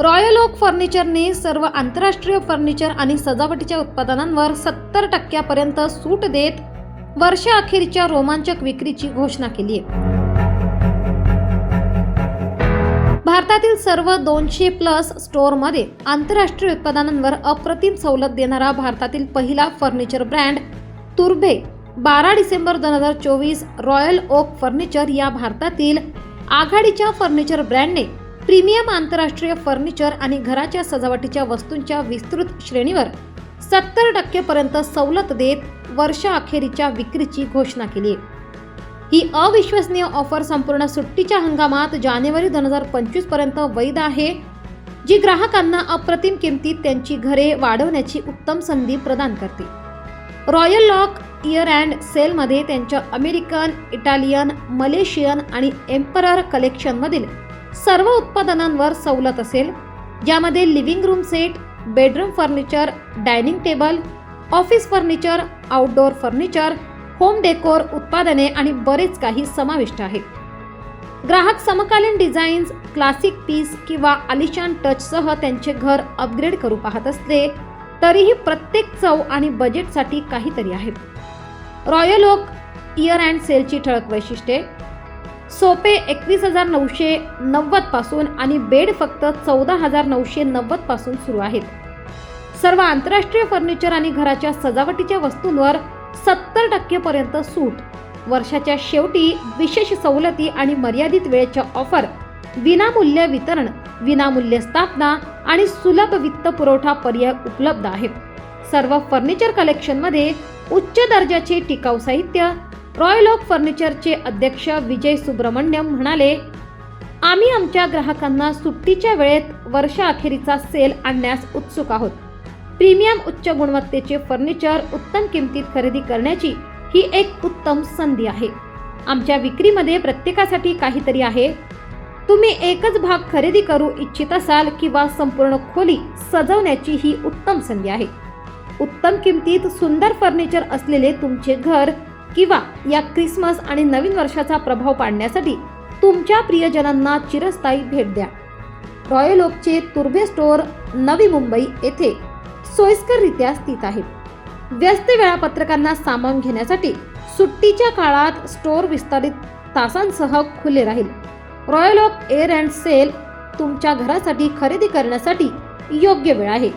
Royal Oak फर्निचरने सर्व आंतरराष्ट्रीय furniture आणि सजावटीच्या उत्पादनांवर सत्तर टक्क्यापर्यंत सूट देत वर्षअखेरच्या रोमांचक विक्रीची घोषणा केली आहे. भारतातील सर्व दोनशे प्लस स्टोअरमध्ये आंतरराष्ट्रीय उत्पादनांवर अप्रतिम सवलत देणारा भारतातील पहिला फर्निचर ब्रँड तुर्भे. बारा डिसेंबर दोन हजार चोवीस रॉयल ओक फर्निचर या भारतातील आघाडीच्या फर्निचर ब्रँडने प्रीमियम आंतरराष्ट्रीय फर्निचर आणि घराच्या सजावटीच्या वस्तूंच्या विस्तृत श्रेणीवर सत्तर टक्केपर्यंत सवलत देत वर्षअखेरीच्या विक्रीची घोषणा केली ही अविश्वसनीय ऑफर संपूर्ण सुट्टीच्या हंगामात जानेवारी दोन हजार पंचवीसपर्यंत वैध आहे जी ग्राहकांना अप्रतिम किमतीत त्यांची घरे वाढवण्याची उत्तम संधी प्रदान करते. रॉयल लॉक इयर अँड सेलमध्ये त्यांच्या अमेरिकन इटालियन मलेशियन आणि एम्परर कलेक्शनमधील सर्व उत्पादनांवर सवलत असेल. ज्यामध्ये living room set bedroom furniture dining table office furniture outdoor furniture home decor उत्पादने आणि बरेच काही समाविष्ट आहे ग्राहक समकालीन डिझाईन्स क्लासिक पीस किंवा आलिशान टचसह त्यांचे घर अपग्रेड करू पाहत असले तरीही प्रत्येक चव आणि बजेटसाठी काहीतरी आहे. रॉयल ओक इयर अँड सेलची ठळक वैशिष्ट्ये. सोपे एकवीस हजार नऊशे नव्वदपासून आणि बेड फक्त चौदा हजार नऊशे नव्वदपासून सुरू आहेत. सर्व आंतरराष्ट्रीय फर्निचर आणि घराच्या सजावटीच्या वस्तूंवर सत्तर टक्केपर्यंत सूट. वर्षाच्या शेवटी विशेष सवलती आणि मर्यादित वेळेच्या ऑफर विनामूल्य वितरण विनामूल्य स्थापना आणि सुलभ वित्त पुरवठा पर्याय उपलब्ध आहेत. सर्व फर्निचर कलेक्शनमध्ये उच्च दर्जाचे टिकाऊ साहित्य रॉयल फर्निचरचे अध्यक्ष विजय सुब्रमण्यम म्हणाले आम्ही आमच्या ग्राहकांना सुट्टीच्या वेळेत वर्षअखेरीचा सेल आणण्यास उत्सुक आहोत. प्रीमियम उच्च गुणवत्तेचे फर्निचर उत्तम किमतीत खरेदी करण्याची ही एक उत्तम संधी आहे. आमच्या विक्रीमध्ये प्रत्येकासाठी काहीतरी आहे. तुम्ही एकच भाग खरेदी करू इच्छित असाल किंवा संपूर्ण खोली सजवण्याची ही उत्तम संधी आहे. उत्तम किमतीत सुंदर फर्निचर असलेले तुमचे घर किंवा या क्रिसमस आणि नवीन वर्षाचा प्रभाव पाडण्यासाठी तुमच्या प्रियजनांना चिरस्थायी भेट द्या. रॉयल ओकचे तुर्भे स्टोअर नवी मुंबई येथे सोयीस्कररित्या स्थित आहे. व्यस्त वेळापत्रकांना सामावून घेण्यासाठी सुट्टीच्या काळात स्टोअर विस्तारित तासांसह खुले राहील. Royal Oak year end sale तुमच्या घरासाठी खरेदी करण्यासाठी योग्य वेळ आहे.